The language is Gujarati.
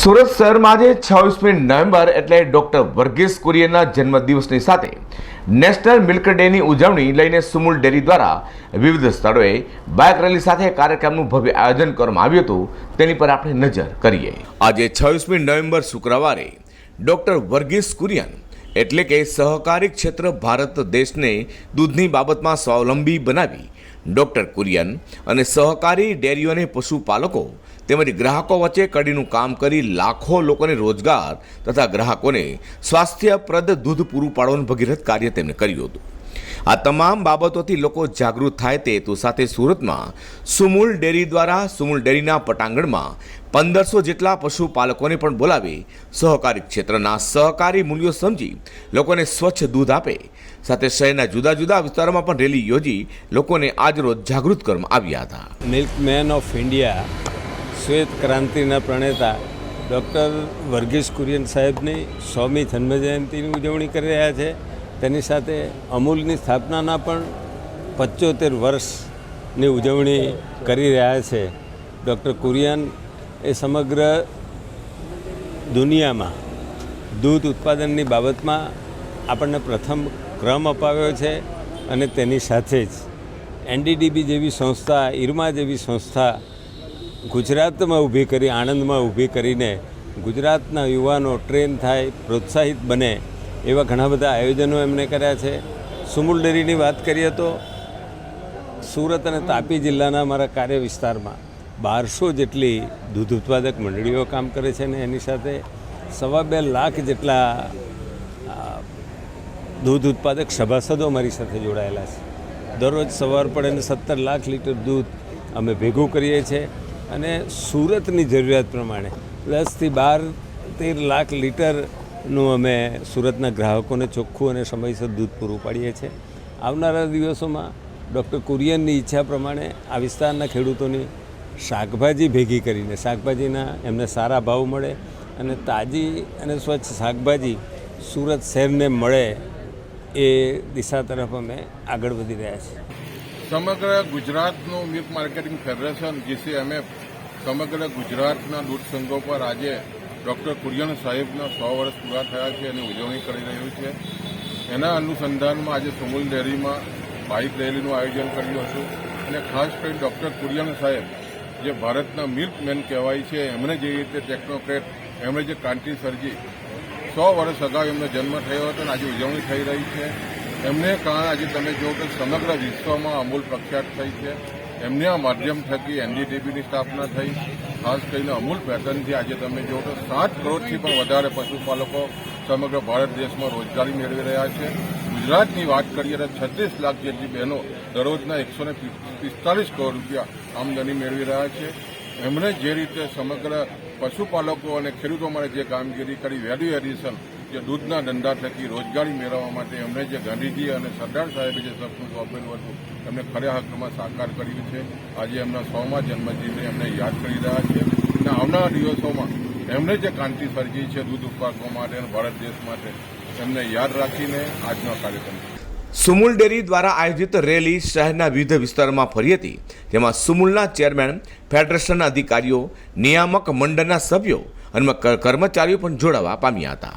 સુરત શહેરમાં આજે છવ્વીસમી નવેમ્બર એટલે ડોક્ટર વર્ગીસ કુરિયનના જન્મદિવસની સાથે નેશનલ મિલ્ક ડેની ઉજવણી લઈને સુમુલ ડેરી દ્વારા વિવિધ સ્થળોએ બાઇક રેલી સાથે કાર્યક્રમનું ભવ્ય આયોજન કરવામાં આવ્યું હતું. તેની પર આપણે નજર કરીએ. આજે છવ્વીસમી નવેમ્બર શુક્રવારે ડોક્ટર વર્ગીસ કુરિયન એટલે કે સહકારી ક્ષેત્ર ભારત દેશને દૂધની બાબતમાં સ્વાવલંબી બનાવી ડોક્ટર કુરિયન અને સહકારી ડેરીઓને પશુપાલકો તેમજ ગ્રાહકો વચ્ચે કડીનું કામ કરી લાખો લોકોને રોજગાર તથા ગ્રાહકોને સ્વાસ્થ્યપ્રદ દૂધ પૂરું પાડવાનું ભગીરથ કાર્ય તેમણે કર્યું હતું. આ તમામ બાબતોથી લોકો જાગૃત થાય તે હેતુ સાથે સુરતમાં સુમૂલ ડેરી દ્વારા સુમુલ ડેરીના પટાંગણમાં પંદરસો જેટલા પશુપાલકોને પણ બોલાવી સહકારી ક્ષેત્રના સહકારી મૂલ્યો સમજી લોકોને સ્વચ્છ દૂધ આપે. સાથે શહેરના જુદા જુદા વિસ્તારોમાં પણ રેલી યોજી લોકોને આજરોજ જાગૃત કરવામાં આવ્યા હતા. મિલ્કમેન ઓફ ઇન્ડિયા શ્વેત ક્રાંતિના પ્રણેતા ડૉક્ટર વર્ગીસ કુરિયન સાહેબની સોમી જન્મજયંતિની ઉજવણી કરી રહ્યા છે. તેની સાથે અમૂલની સ્થાપનાના પણ પચોતેર વર્ષની ઉજવણી કરી રહ્યા છે. ડૉક્ટર કુરિયન એ સમગ્ર દુનિયામાં દૂધ ઉત્પાદનની બાબતમાં આપણને પ્રથમ ક્રમ અપાવ્યો છે અને તેની સાથે જ એનડીડીબી જેવી સંસ્થા ઇરમા જેવી સંસ્થા ગુજરાતમાં ઊભી કરી, આણંદમાં ઊભી કરીને ગુજરાતના યુવાનો ટ્રેન થાય, પ્રોત્સાહિત બને એવા ઘણા બધા આયોજનો એમણે કર્યા છે. સુમુલ ડેરીની વાત કરીએ તો સુરત અને તાપી જિલ્લાના મારા કાર્ય વિસ્તારમાં બારસો જેટલી દૂધ ઉત્પાદક મંડળીઓ કામ કરે છે અને એની સાથે સવા બે લાખ જેટલા દૂધ ઉત્પાદક સભાસદો મારી સાથે જોડાયેલા છે. દરરોજ સવાર પડે અને સત્તર લાખ લીટર દૂધ અમે ભેગું કરીએ છીએ. અને સુરતની જરૂરિયાત પ્રમાણે દસથી બાર તેર લાખ લીટરનું અમે સુરતના ગ્રાહકોને ચોખ્ખું અને સમયસર દૂધ પૂરું પાડીએ છીએ. આવનારા દિવસોમાં ડૉક્ટર કુરિયનની ઈચ્છા પ્રમાણે આ વિસ્તારના ખેડૂતોની શાકભાજી ભેગી કરીને શાકભાજીના એમને સારા ભાવ મળે અને તાજી અને સ્વચ્છ શાકભાજી સુરત શહેરને મળે એ દિશા તરફ અમે આગળ વધી રહ્યા છીએ. સમગ્ર ગુજરાતનું મિલ્ક માર્કેટિંગ ફેડરેશન જીસીએમએફ સમગ્ર ગુજરાતના દૂધ સંઘો પર આજે ડૉક્ટર કુરિયન સાહેબના સો વર્ષ પૂરા થયા છે એની ઉજવણી કરી રહ્યું છે. એના અનુસંધાનમાં આજે સુમૂલ ડેરીમાં બાઇક રેલીનું આયોજન કર્યું હતું અને ખાસ કરીને ડૉક્ટર કુરિયન સાહેબ, જે ભારતના મિલ્કમેન કહેવાય છે એમણે જે રીતે ટેકનોક્રેટ, એમણે જે ક્રાંતિ સર્જી, સો વર્ષ અગાઉ એમનો જન્મ થયો હતો અને આજે ઉજવણી થઈ રહી છે. એમને કારણે આજે તમે જુઓ કે સમગ્ર વિશ્વમાં અમૂલ પ્રખ્યાત થઈ છે. એમને માધ્યમ થકી એનડીટીબીની સ્થાપના થઈ. ખાસ કરીને અમૂલ પેટર્નથી આજે તમે જુઓ તો સાત કરોડથી પણ વધારે પશુપાલકો સમગ્ર ભારત દેશમાં રોજગારી મેળવી રહ્યા છે. ગુજરાતની વાત કરીએ તો છત્રીસ લાખ જેટલી બહેનો દરરોજના એકસો પિસ્તાલીસ કરોડ રૂપિયા આમદની મેળવી રહ્યા છે. એમણે જે રીતે સમગ્ર પશુપાલકો અને ખેડૂતો માટે જે કામગીરી કરી વેલ્યુ એડિશન જે દૂધના ધંધા થકી રોજગારી મેળવવા માટે એમણે જે ગાંધીજી અને સરદાર સાહેબે જે સપનું સોંપેલું હતું, એમને ખરે હકમાં સાકાર કર્યું છે. આજે એમના સોમા જન્મદિને એમને યાદ કરી રહ્યા છે. અને આવનારા દિવસોમાં એમણે જે ક્રાંતિ સર્જી છે દૂધ ઉત્પાદકો માટે અને ભારત દેશ માટે, એમને યાદ રાખીને આજનો કાર્યક્રમ. સુમુલ ડેરી દ્વારા આયોજિત રેલી શહેરના વિવિધ વિસ્તારોમાં ફરી હતી. જેમાં સુમુલના ચેરમેન, ફેડરેશનના અધિકારીઓ, નિયામક મંડળના સભ્યો અને કર્મચારીઓ પણ જોડાવા પામ્યા હતા.